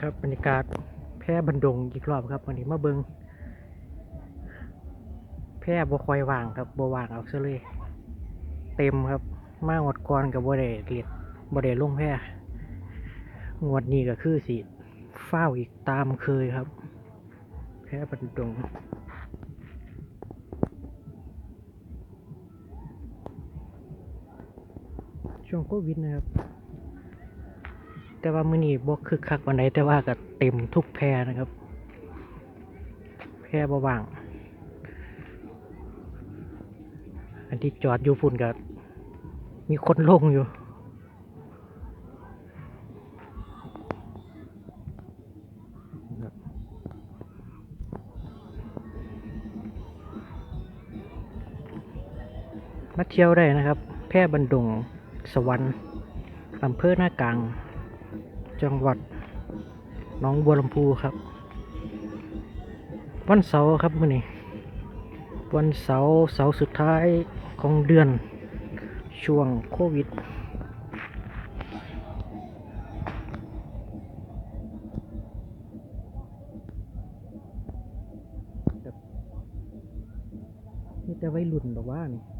ครับบรรยากาศแพร่บันดงอีกรอบครับวันนี้มาเบิงแพร่บ่คอยว่างครับบ่ว่างเอาซะเลย เต็มครับมาหมดก่อนกับบ่ได้เลียดบ่ได้ลงแพร่งวดนี้ก็คือสิเฝ้าอีกตามเคยครับ แพร่บันดงช่วงโควิดนะครับ แต่ว่ามื้อนี้บ่คึกคักวันใดแต่ว่าก็เต็มทุกแพรนะครับ แพรบ่ว่าง อันที่จอดอยู่ฝุ่นก็มีคนลงอยู่มาเที่ยวได้นะครับ แพร่บันดงสวรรค์อำเภอหน้ากลาง จังหวัดหน้องบัวลำพูครับ วันเสาร์ครับมื้อนี้ วันเสาร์เสาร์สุดท้ายของเดือนช่วงโควิดนี่แต่วัยรุ่นหรอว่านี่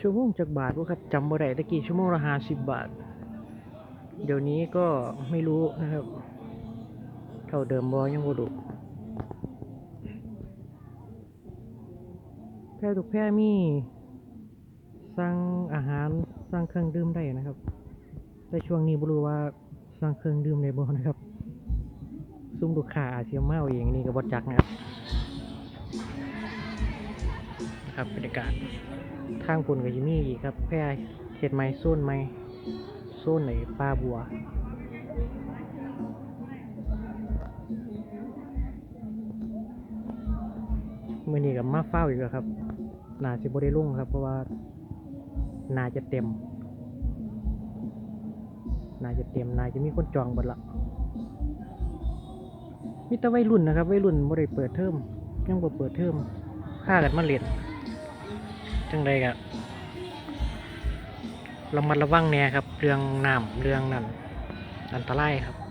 ชั่วโมงจากบาทวะครับจำบ่ได้ตะกี้ชั่วโมงละห้าสิบบาท เดี๋ยวนี้ก็ไม่รู้นะครับ เท่าเดิมบอยังบ่ดูแพร่ทุกแพร่มีสั่งอาหารสั่งเครื่องดื่มได้นะครับ แต่ช่วงนี้บ่รู้ว่าสั่งเครื่องดื่มได้บ่นะครับ ซุ่มลูกค้าอาจจะมาเอาเองนี่ก็บ่จักนะครับนะครับบรรยากาศ ทางพุ่นก็จะมีอีกครับแพร่เห็ดไม้โซนไม้โซนไหนปลาบัวมื่อนี้กับมาเฝ้าอีกแล้วครับนาจะบได้ลุ่งครับ เพราะว่านาจะเต็มนาจะเต็มนาจะมีคนจองหมดละมีแต่วัยรุ่นนะครับวัยรุ่นบ่ได้เปิดเทอมยังบ่เปิดเทอมค่ากันมาเรียน จังใดกะระมัดระวังแน่ครับ เรื่องน้ำเรื่องนั้นอันตรายครับ